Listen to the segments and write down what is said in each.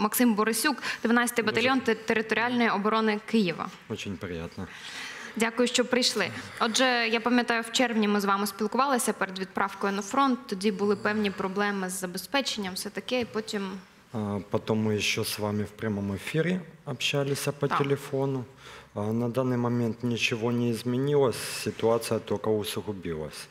Максим Борисюк, 12-й батальйон те- територіальної оборони Києва. Очень приятно. Дякую, що прийшли. Отже, я пам'ятаю, в червні ми з вами спілкувалися перед відправкою на фронт. Тоді були певні проблеми з забезпеченням, все таке. І потім А, Потом мы еще с вами в прямом эфире общались по Да. телефону. А, На данный момент ничего не изменилось, ситуация только усугубилась.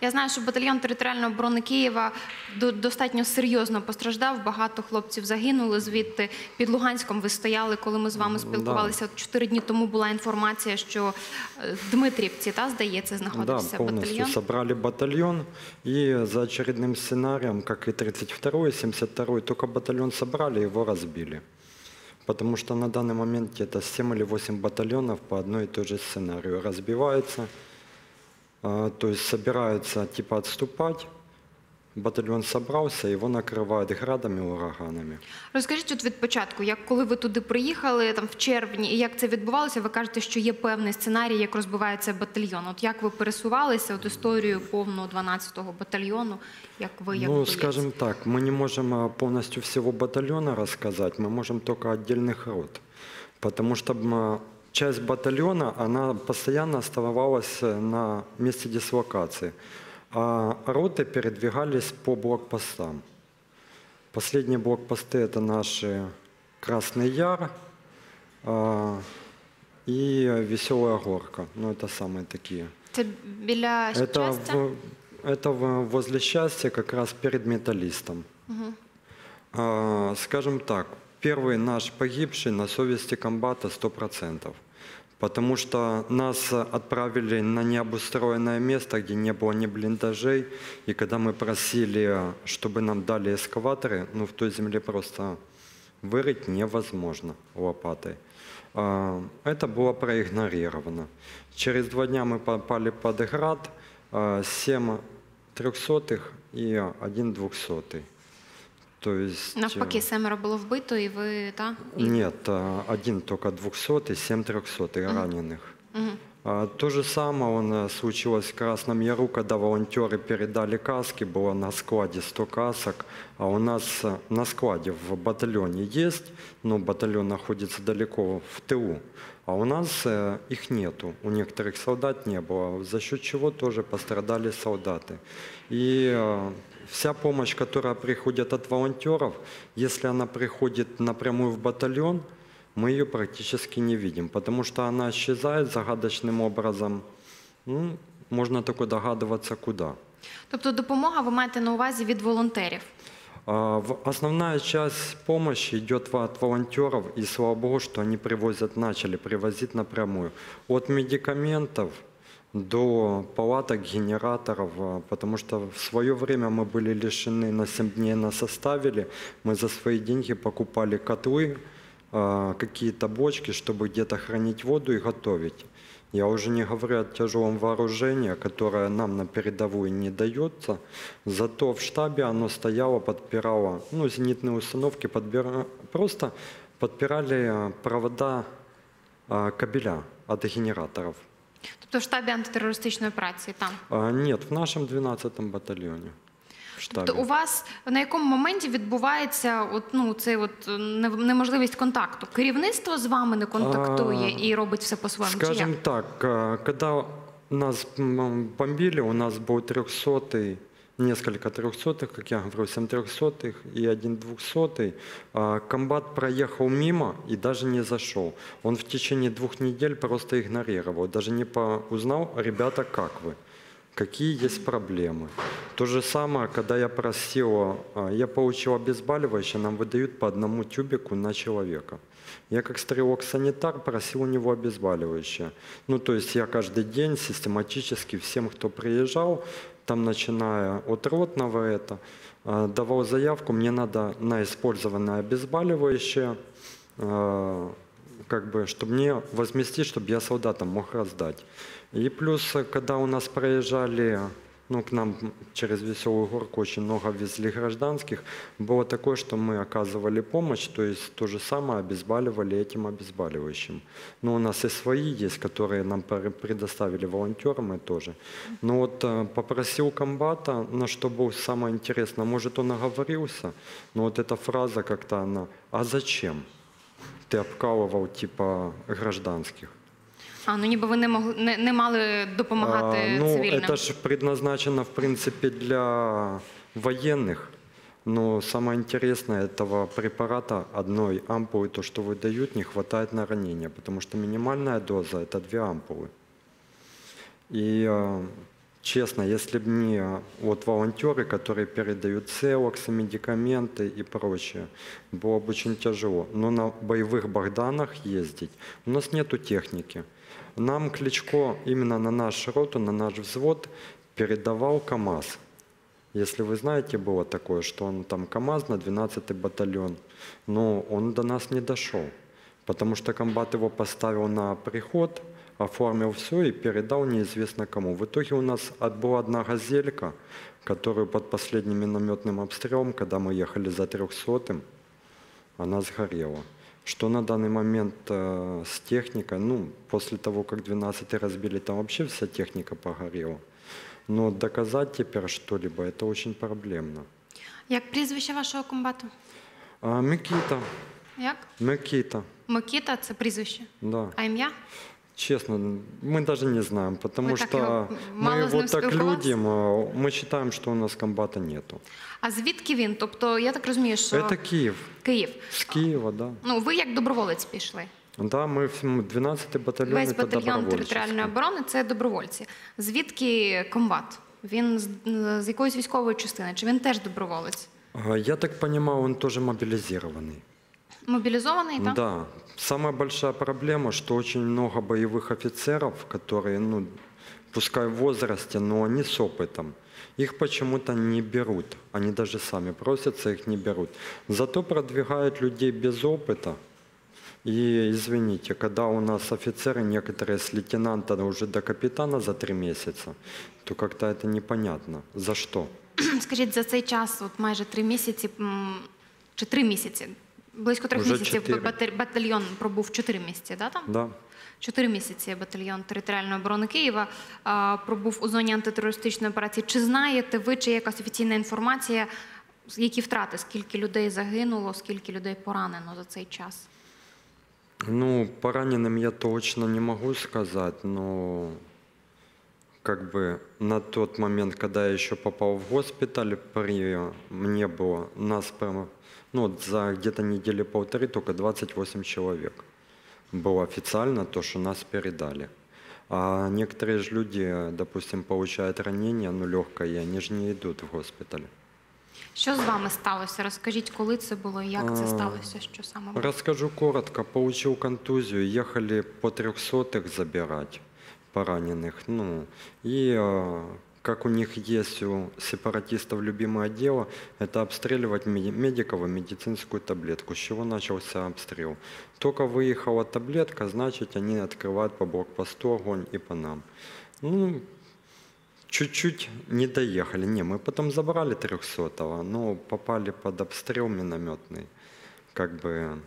я знаю, що батальйон територіальної оборони Києва до- достатньо серйозно постраждав. Багато хлопців загинули звідти. Під Луганськом ви стояли, коли ми з вами спілкувалися. От Чотири дні тому була інформація, що е, в Дмитрівці, та здається, Да, знаходився полностью батальйон. собрали батальон, и за очередным сценарием, как и 32-й, 72-й, только батальон собрали, его разбили. Потому что на данный момент где-то 7 или 8 батальонов по одной и той же сценарию разбивается А, То есть собираются типа отступать, батальон собрался, его накрывают градами, ураганами. Розкажіть от від початку, як коли ви туди приїхали там в червні, і як це відбувалося? Ви кажете, що є певний сценарій, як розбивається батальйон. От як ви пересувалися, от історію повного 12-го батальйону, як ви як ну, боєць? скажем так, мы не можем а, полностью всего батальона рассказать, мы можем только отдельных рот. Потому что м, а, часть батальона, она постоянно оставалась э, на месте дислокации. А роты передвигались по блокпостам. Последние блокпосты это наши Красный Яр а, и Веселая Горка. Ну, это самые такие. Це біля Это, в- это возле счастья, как раз перед металлистом. А, скажем так, первый наш погибший на совести комбата 100%. Потому что нас отправили на необустроенное место, где не было ни блиндажей. И когда мы просили, чтобы нам дали эскаваторы, ну в той земле просто вырыть невозможно лопатой. А, Это было проигнорировано. Через два дня мы попали под град, а, 7 трехсотых и один двухсотый. То есть... Навпаки, э, семеро було вбито, і ви та і... Нет, один только двухсотый, семь трехсотых раненых. Мгм. А, То же самое он, случилось в Красном Яру, когда волонтеры передали каски, было на складе 100 касок, а у нас э, на складе в батальоне есть, но батальон находится далеко в тылу, а у нас э, их нету, у некоторых солдат не было, за счет чего тоже пострадали солдаты. И вся помощь, которая приходит от волонтеров, если она приходит напрямую в батальон, мы ее практически не видим, потому что она исчезает загадочным образом. Ну, можно только догадываться, куда. Тобто допомога ви маєте на увазі від волонтерів. А, в- Основная часть помощи идет во- от волонтеров, и слава богу, что они привозят, начали привозить напрямую. От медикаментов до палаток, генераторов, а, потому что в свое время мы были лишены, на 7 дней нас оставили, мы за свои деньги покупали котлы, а, какие-то бочки, чтобы где-то хранить воду и готовить. Я уже не говорю о тяжелом вооружении, которое нам на передовую не дается. Зато в штабе оно стояло, подпирало, ну, зенитные установки, подбира... просто подпирали а, провода кабеля от генераторов. Тобто в штабі антитерористичної операції там. А, Нет, в нашем 12-м батальоне. В. Тобто у вас на якому моменті відбувається от, ну, цей от е, неможливість контакту? Керівництво з вами не контактує А, і робить все по-своєму? Скажімо так, коли когда нас бомбили, у нас був 300 несколько трехсотых, как я говорю, 7 трехсотых и один двухсотый. А, Комбат проехал мимо и даже не зашел. Он в течение двух недель просто игнорировал, даже не узнал, ребята, как вы, какие есть проблемы. То же самое, когда я просил, а, я получил обезболивающее, нам выдают по одному тюбику на человека. Я как стрелок-санитар просил у него обезболивающее. Ну, то есть я каждый день систематически всем, кто приезжал, там начиная от ротного это, а, давал заявку, мне надо на использованное обезболивающее, а, как бы, чтобы мне возместить, чтобы я солдатам мог раздать. И плюс, э, когда у нас проезжали ну, к нам через Веселую Горку очень много везли гражданских. Было такое, что мы оказывали помощь, то есть то же самое обезболивали этим обезболивающим. Но у нас и свои есть, которые нам пре- предоставили волонтеры, мы тоже. Но вот э, попросил комбата, на что было самое интересное, может он оговорился, но вот эта фраза как-то она, а зачем? Ты обкалывал типа гражданских. А ну ніби ви не могли не, не мали допомагати А, ну, цивільним. это же предназначено, в принципе, для военных. Но самое интересное, этого препарата одной ампулы, то, что выдают, не хватает на ранение, потому что минимальная доза – это две ампулы. И э, честно, если бы не вот волонтеры, которые передают целоксы, медикаменты и прочее, было бы очень тяжело. Но на боевых Богданах ездить у нас нету техники. Нам Кличко именно на нашу роту, на наш взвод передавал КАМАЗ. Если вы знаете, было такое, что он там КАМАЗ на 12-й батальон, но он до нас не дошел, потому что комбат его поставил на приход, оформил все и передал неизвестно кому. В итоге у нас была одна газелька, которую под последним минометным обстрелом, когда мы ехали за 300 она сгорела Что на данный момент э, с техникой, ну, после того, как 12 разбили, там вообще вся техника погорела. Но доказать теперь что-либо, это очень проблемно. Як прізвище вашого комбату? А, Микита, Як? Микита, Микіта це прізвище. да. А ім'я? Честно, мы даже не знаем, потому Вы так что его мало мы с ним вот так спілкувались? людям, а, мы считаем, что у нас комбата нету. А звідки він? Тобто, я так розумію, що Это Киев, Київ. с Киева, да. Ну, ви як доброволець пішли. Да, мы в- м, 12-й батальон, Весь это батальйон територіальної добровольческий. оборони це добровольці. Звідки комбат? Він з, з якоїсь військової частини? Чи він теж доброволець? А, Я так понимаю, он тоже мобилизированный. Мобілізований, так? Да. Самая большая проблема, что очень много боевых офицеров, которые, ну, пускай в возрасте, но они с опытом. Их почему-то не берут. Они даже сами просятся, их не берут. Зато продвигают людей без опыта. И, извините, когда у нас офицеры, некоторые с лейтенанта уже до капитана за три месяца, то как-то это непонятно. За что? Скажіть, за цей час, от майже три місяці м, чи три місяці, близько трьох Уже місяців чотири. бата- батальйон пробув чотири місяці, да, там? Да. Чотири місяці батальйон територіальної оборони Києва а, пробув у зоні антитерористичної операції. Чи знаєте ви, чи є якась офіційна інформація, які втрати, скільки людей загинуло, скільки людей поранено за цей час? Ну, по раненым я точно не могу сказать, но как бы на тот момент, когда я еще попал в госпиталь, при мне было нас прямо, ну, вот за где-то недели полторы только 28 человек было официально то, что нас передали. А некоторые же люди, допустим, получают ранения, ну, легкое, и они же не идут в госпиталь. Що з вами сталося? Розкажіть, коли це було, як це А, сталося, що саме було? Расскажу коротко. Получил контузию, ехали по трехсотых забирать пораненых. Ну, и как у них есть у сепаратистов любимое дело, это обстреливать меди- медиков и медицинскую таблетку. С чего начался обстрел? Только выехала таблетка, значит, они открывают по блокпосту огонь и по нам. Ну, чуть-чуть не доехали. Не, мы потом забрали 300-го, но попали под обстрел минометный. Как бы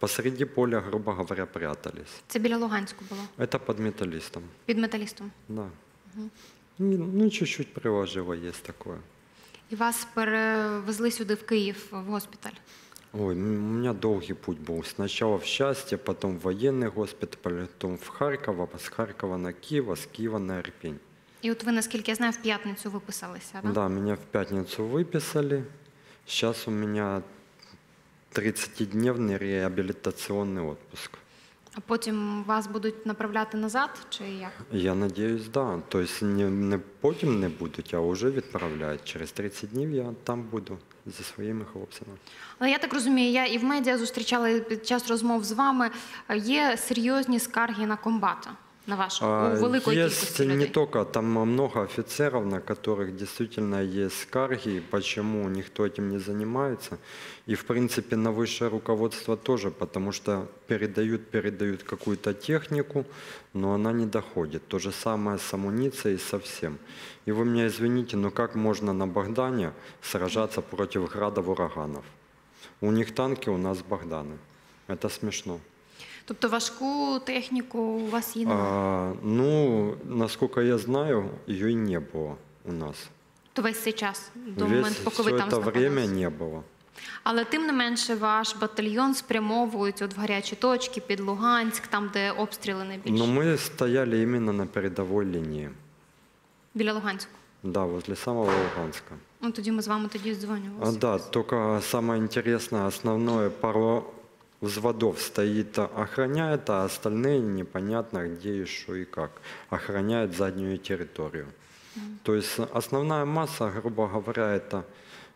посреди поля, грубо говоря, прятались. Це біля Луганську було, Это под металлистом, під металістом. да. Ну, Ну, чуть-чуть приложило, есть такое. І вас перевезли сюди в Київ в госпіталь. Ой, м- у меня долгий путь был. Сначала в Счастье, потом в военный госпиталь, потом в Харьков, а с Харькова на Киев, а с Киева на Ирпень. І от ви, наскільки я знаю, в п'ятницю виписалися, да? Да, меня в пятницу выписали. Сейчас у меня 30-дневный реабилитационный отпуск. А потім вас будуть направляти назад, чи як? Я надіюсь, да. Тобто не, не потім не будуть, а вже відправляють. Через 30 днів я там буду зі своїми хлопцями. Але я так розумію, я і в медіа зустрічала і під час розмов з вами. е, Є серйозні скарги на комбата. на вашу А, у великої Есть кількості не людей? только, там много офицеров, на которых действительно есть скарги, почему никто этим не занимается. И, в принципе, на высшее руководство тоже, потому что передают, передают какую-то технику, но она не доходит. То же самое с амуницией, со всем. И вы меня извините, но как можно на Богдане сражаться против градов ураганов? У них танки, у нас Богданы. Это смешно. Тобто важку техніку у вас є немає? А, ну, насколько я знаю, ее и не было у нас. То весь цей час до Весь, моменту, поки ви все там это время знаходились? не было. Але тим не менше ваш батальйон спрямовують от в гарячі точки під Луганськ, там де обстріли найбільше. Но мы стояли именно на передовой линии. Біля Луганську. Да, возле самого Луганска. Ну тоді ми з вами тоді А, здзвонювалися. да, только самое интересное, основное пару взводов стоит, охраняет, а остальные непонятно где что и как. Охраняют заднюю территорию. То есть основная масса, грубо говоря, это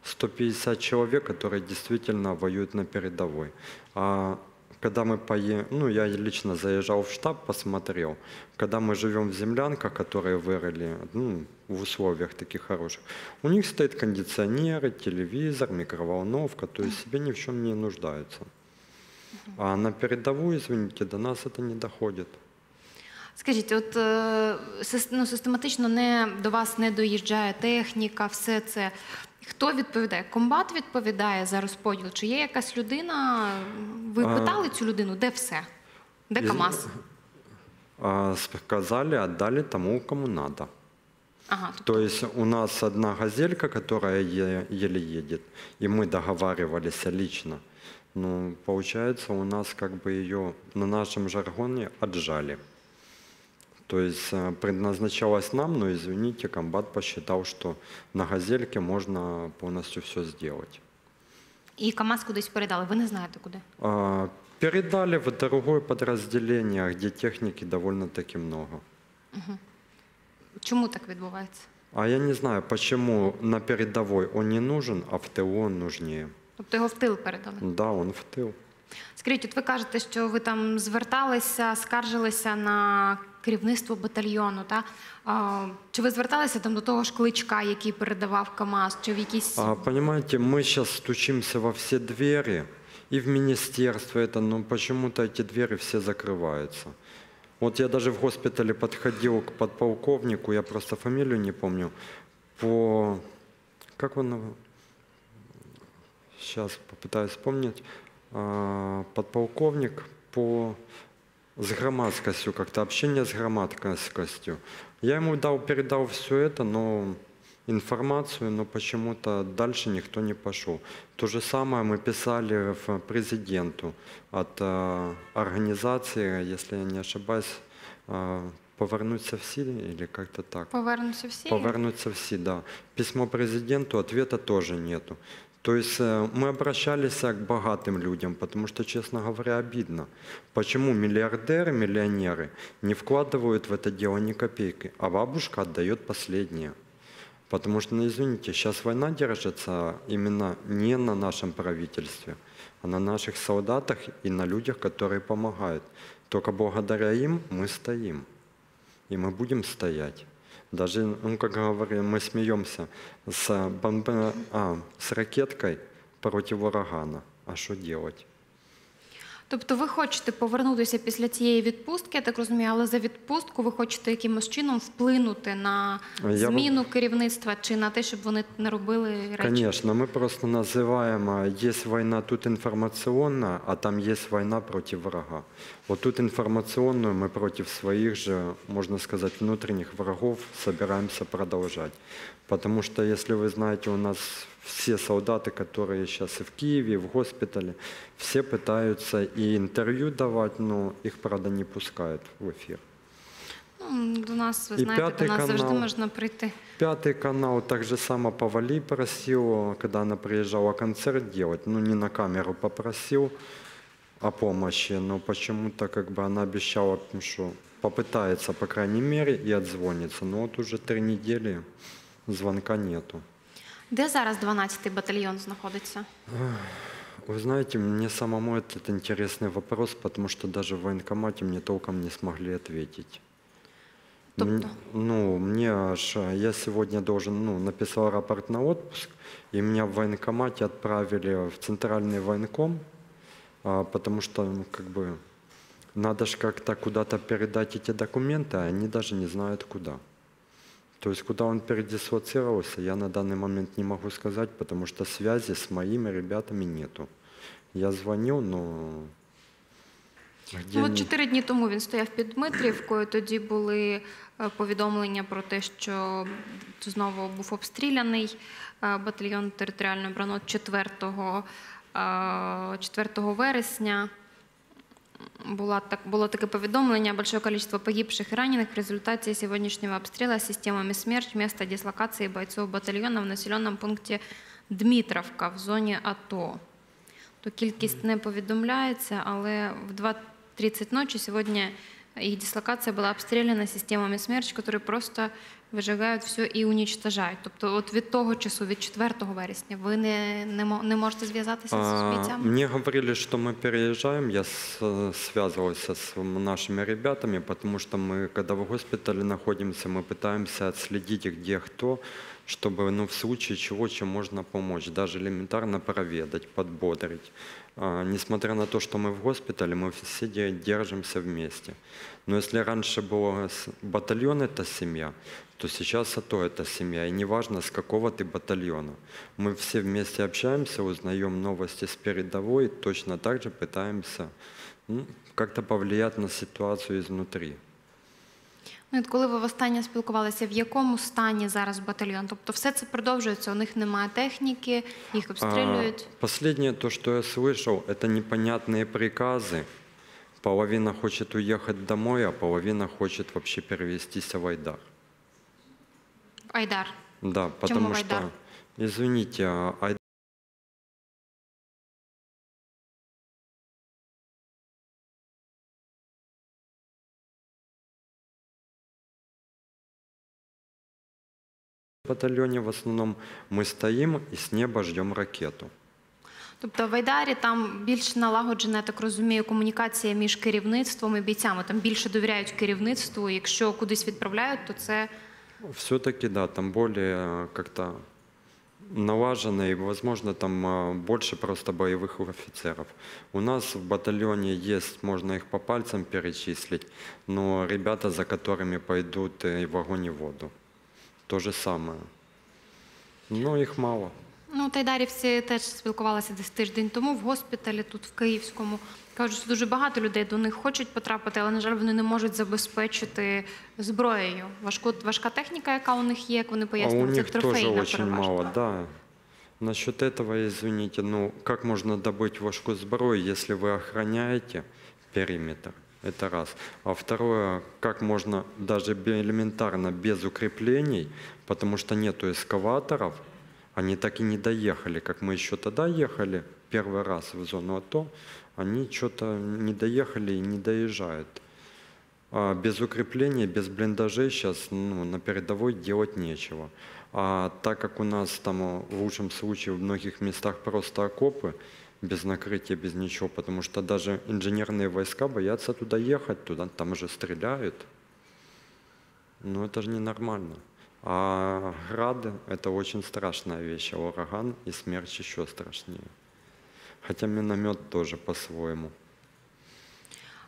150 человек, которые действительно воюют на передовой. А когда мы пое... ну я лично заезжал в штаб, посмотрел, когда мы живем в землянках, которые вырыли, ну, в условиях таких хороших, у них стоит кондиционеры, телевизор, микроволновка, то есть себе ни в чем не нуждаются. А на передовую, извините, до нас это не доходит. Скажіть, от е, ну, систематично не до вас не доїжджає техніка, все це. Хто відповідає? Комбат відповідає за розподіл? Чи є якась людина? Ви питали цю людину, де все? Де КАМАЗ? А, сказали, отдали тому, кому надо. Ага, тобто То есть у нас одна газелька, которая е- еле едет, и мы договаривались лично. Ну, получается, у нас как бы ее на нашем жаргоне отжали. То есть э, предназначалась нам, но, извините, комбат посчитал, что на газельке можно полностью все сделать. і КАМАЗ кудись передали. Ви не знаєте куди? А, передали в другое подразделение, где техники довольно-таки много. Чому так відбувається? А я не знаю, почему на передовой он не нужен, а в ТО он нужнее. Тобто його в тил передали. Да, он в тыл. Скажіть, от ви кажете, що ви там зверталися, скаржилися на керівництво батальйону. Та? А, чи ви зверталися там до того ж кличка, який передавав КАМАЗ, чи в якісь А, понимаете, мы сейчас стучимся во все двери, и в министерство это, но почему-то эти двери все закрываются. Вот я даже в госпитале подходил к подполковнику, я просто фамилию не помню, по... Как он... Сейчас попытаюсь вспомнить. А, Подполковник по с громадскостью, как-то общение с громадскостью. Я ему дал, передал все это, но информацию, но почему-то дальше никто не пошел. То же самое мы писали в президенту от э, организации, если я не ошибаюсь, э, «Повернуться всі» или как-то так. повернуться всі? Повернуться все, да. Письмо президенту, ответа тоже нету. То есть э, мы обращались к богатым людям, потому что, честно говоря, обидно. Почему миллиардеры, миллионеры не вкладывают в это дело ни копейки, а бабушка отдает последнее. Потому что, ну извините, сейчас война держится именно не на нашем правительстве, а на наших солдатах и на людях, которые помогают. Только благодаря им мы стоим. И мы будем стоять. Даже, ну, как говорим, мы смеемся с, бомбе- а, с ракеткой против урагана. А что делать? Тобто ви хочете повернутися після цієї відпустки, я так розумію, але за відпустку ви хочете якимось чином вплинути на Я зміну керівництва чи на те, щоб вони не робили речі? Конечно, мы просто называем, а, есть война тут информационная, а там есть война против врага. Вот тут информационную мы против своих же, можно сказать, внутренних врагов собираемся продолжать. Потому что, если вы знаете, у нас все солдаты, которые сейчас и в Киеве, и в госпитале, все пытаются и интервью давать, но их, правда, не пускают в эфир. Ну, до нас, ви І знаєте, до нас завжди канал. можна прийти. Пятый канал так же само Павали просил, когда она приезжала концерт делать, ну не на камеру попросил о помощи, но почему-то как бы она обещала, что попытается, по крайней мере, и отзвонится. Но вот уже три недели звонка нету. Де зараз 12-й батальйон знаходиться? Вы знаете, мне самому этот интересный вопрос, потому что даже в военкомате мне толком не смогли ответить. Тобто, Ну, мне аж, э, я сегодня должен, ну, написал рапорт на отпуск, и меня в военкомате отправили в центральный военком, а, потому что, ну, как бы, надо же как-то куда-то передать эти документы, а они даже не знают куда. То есть куда он передислоцировался, я на данный момент не могу сказать, потому что связи с моими ребятами нету. Я звонил, но где ну, от чотири дні тому він стояв під Дмитрівкою. Тоді були е, повідомлення про те, що знову був обстріляний е, батальйон територіальної оборони 4, 4 вересня Была так, было такое поведомление, большое количество погибших и раненых в результате сегодняшнего обстрела системами «Смерч» место дислокации бойцов батальона в населенном пункте Дмитровка в зоні АТО. То кількість не повідомляється, але в 2.30 ночі сьогодні їх дислокація була обстріляна системами «Смерч», які просто вижигають все і унічтожають. Тобто от від того часу, від 4 вересня, ви не, не, мо- не можете зв'язатися з А, бійцями? Мне говорили, что мы переезжаем. Я с- связывался с нашими ребятами, потому что мы, когда в госпитале находимся, мы пытаемся отследить, где кто, чтобы ну, в случае чего, чем можно помочь, даже элементарно проведать, подбодрить. А, Несмотря на то, что мы в госпитале, мы все де- держимся вместе. Но если раньше было с- батальон – это семья, то сейчас АТО – это семья. И неважно, с какого ты батальона. Мы все вместе общаемся, узнаем новости с передовой, точно так же пытаемся ну, как-то повлиять на ситуацию изнутри. Ну, от коли ви востаннє спілкувалися, в якому стані зараз батальйон? Тобто все це продовжується, у них немає техніки, їх обстрілюють. А, Последнее, то, что я слышал, это непонятные приказы. Половина хочет уехать домой, а половина хочет вообще перевестись в Айдар. Айдар. Да, потому в Айдар? что, извините, а Айдар батальоне в основном мы стоим и с неба ждем ракету. Тобто в Айдарі там більш налагоджена, я так розумію, комунікація між керівництвом і бійцями. Там більше довіряють керівництву. Якщо кудись відправляють, то це Все-таки, да, там более э, как-то налажено, и, возможно, там э, больше просто боевых офицеров. У нас в батальоне есть, можно их по пальцам перечислить, но ребята, за которыми пойдут э, и в огонь и в воду. То же самое. Но их мало. ну тайдарівці теж спілкувалися десь тиждень тому в госпіталі, тут в Київському. Кажуть, що дуже багато людей до них хочуть потрапити, але на жаль, вони не можуть забезпечити зброєю. Важку важка техніка, яка у них є, як вони А у пояснюють, це них тоже трофейна очень переважно. мало, да. Насчет этого, извините, ну как можно добыть важку сброю, если вы охраняете периметр? Это раз. А второе, как можно даже элементарно без укреплений, потому что нету эскаваторов, они так и не доехали, как мы еще тогда ехали первый раз в зону АТО, они что-то не доехали и не доезжают. А без укрепления, без блиндажей сейчас ну, на передовой делать нечего. А так как у нас там в лучшем случае в многих местах просто окопы, без накрытия, без ничего, потому что даже инженерные войска боятся туда ехать, туда там же стреляют. Ну это же ненормально. А грады – это очень страшная вещь, а ураган и смерч еще страшнее. Хотя миномет тоже по-своему.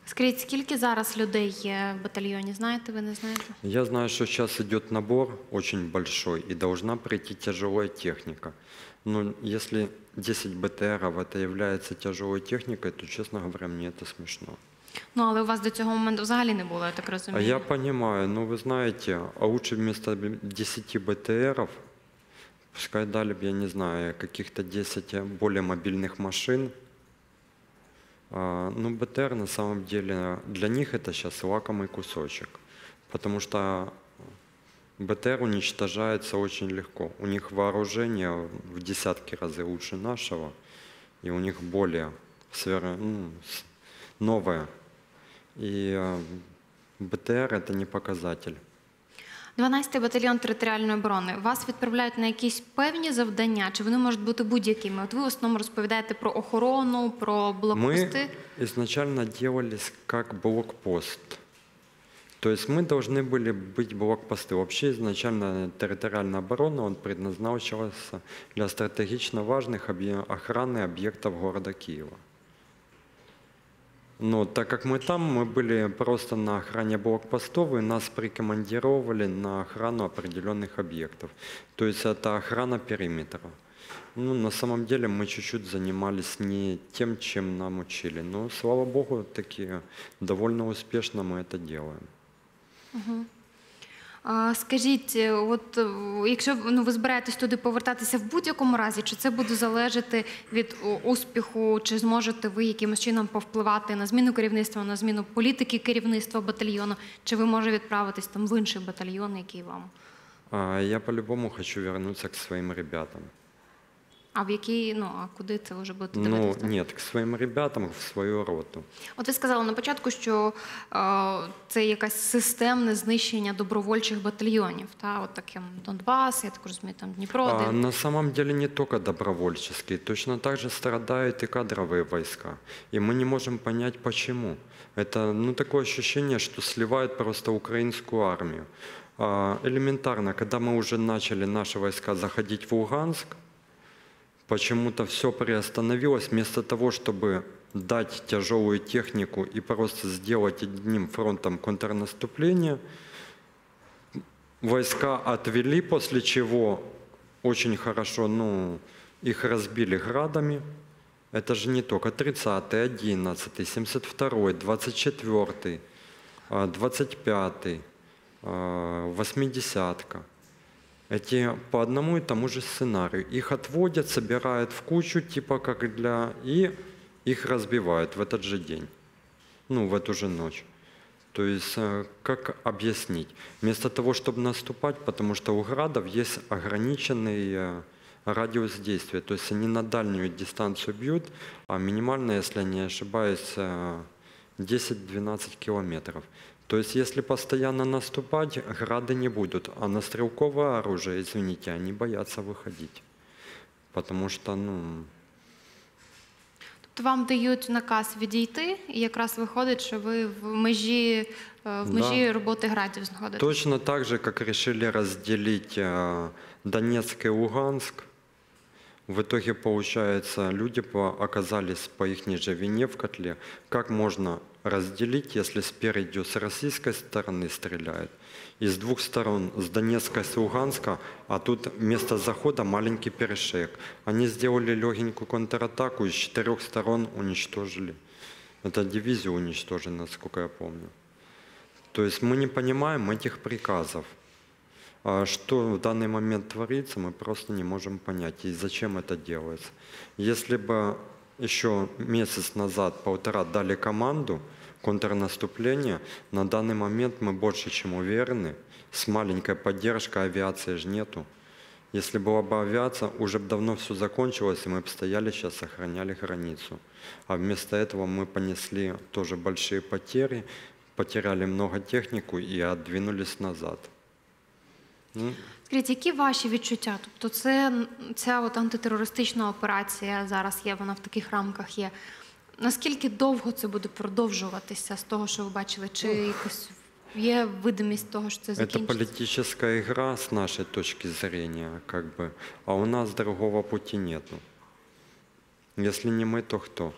Скажіть, скільки зараз людей є в батальйоні? Знаєте, ви не знаєте? Я знаю, что сейчас идет набор очень большой, и должна прийти тяжелая техника. Но если 10 БТРов это является тяжелой техникой, то, честно говоря, мне это смешно. Ну але у вас до цього моменту взагалі не було, я так А розумію. я понимаю, но вы знаете, а лучше вместо б- 10 БТРов, пускай дали бы, я не знаю, каких-то 10 более мобильных машин. А, Ну, БТР на самом деле, для них это сейчас лакомый кусочек, потому что БТР уничтожается очень легко. У них вооружение в десятки разы лучше нашего, и у них более сфера- ну, с- новое. И э, БТР это не показатель. 12-й батальйон територіальної оборони. Вас відправляють на якісь певні завдання, чи вони можуть бути будь-якими? От ви в основному розповідаєте про охорону, про блокпости. Мы изначально делались как блокпост. То есть мы должны были быть блокпосты. Вообще изначально территориальная оборона он предназначался для стратегично важных охраны объектов города Киева. Но так как мы там, мы были просто на охране блокпостов, и нас прикомандировали на охрану определенных объектов. То есть это охрана периметра. Ну, на самом деле мы чуть-чуть занимались не тем, чем нам учили. Но, слава богу, таки довольно успешно мы это делаем. Скажіть, е, от е, якщо ну, ви збираєтесь туди повертатися в будь-якому разі, чи це буде залежати від успіху, чи зможете ви якимось чином повпливати на зміну керівництва, на зміну політики керівництва батальйону, чи ви може відправитись там в інший батальйон, який вам? Я по-любому хочу вернуться к своим ребятам. А в який, ну а куди це вже будете Ну, дивитися? нет, к своим ребятам, в свою роту. От ви сказали на початку, що е, це якесь системне знищення добровольчих батальйонів. Та от таким Донбас, я так розумію, там Дніпро. А, де- на самом деле не только добровольческие, точно так же страдают и кадровые войска. И мы не можем понять, почему. Это ну, такое ощущение, что сливают просто украинскую армию. А, элементарно, когда мы уже начали наши войска заходить в Луганск, почему-то все приостановилось. Вместо того, чтобы дать тяжелую технику и просто сделать одним фронтом контрнаступление, войска отвели, после чего очень хорошо, ну, их разбили градами. Это же не только 30 11 72 24 25 80-ка. Эти по одному и тому же сценарию. Их отводят, собирают в кучу, типа как для... И их разбивают в этот же день. Ну, в эту же ночь. То есть, э, как объяснить? Вместо того, чтобы наступать, потому что у градов есть ограниченный э, радиус действия. То есть они на дальнюю дистанцию бьют, а минимально, если я не ошибаюсь, э, 10-12 километров. То есть если постоянно наступать, грады не будут. А на стрелковое оружие, извините, они боятся выходить. Потому что, ну, Тобто вам дають наказ відійти, і якраз виходить, що ви в межі, е, в межі Да. роботи градів знаходитесь. Точно так же, как решили разделить э, Донецк и Луганск, в итоге, получается, люди по- оказались по их же вине в котле. Как можно разделить, если спереди с российской стороны стреляют, и с двух сторон, с Донецка и с Луганска, а тут вместо захода маленький перешеек. Они сделали легенькую контратаку и с четырех сторон уничтожили. Это дивизию уничтожили, насколько я помню. То есть мы не понимаем этих приказов. А Что в данный момент творится, мы просто не можем понять, и зачем это делается. Если бы еще месяц назад, полтора дали команду контрнаступления, на данный момент мы больше чем уверены, с маленькой поддержкой авиации же нету. Если была бы авиация, уже бы давно все закончилось, и мы бы стояли сейчас, охраняли границу. А вместо этого мы понесли тоже большие потери, потеряли много технику и отдвинулись назад. Ну, Скажіть, які ваші відчуття? Тобто, це ця от антитерористична операція зараз є, вона в таких рамках є. Наскільки довго це буде продовжуватися з того, що ви бачили? Чи якось є видимість того, що це Это закінчиться? политическая игра с нашей точки зрения, как бы, а у нас другого пути нету. Если не мы, то кто?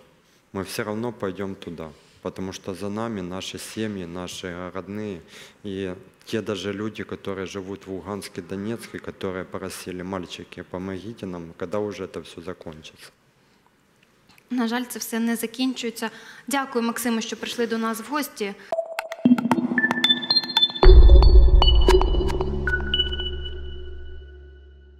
Мы все равно пойдем туда, потому что за нами наши семьи, наши родные и те даже люди, которые живут в Луганске, Донецке, которые просили, мальчики, помогите нам, когда уже это все закончится. На жаль, це все не закінчується. Дякую, Максиме, що прийшли до нас в гості.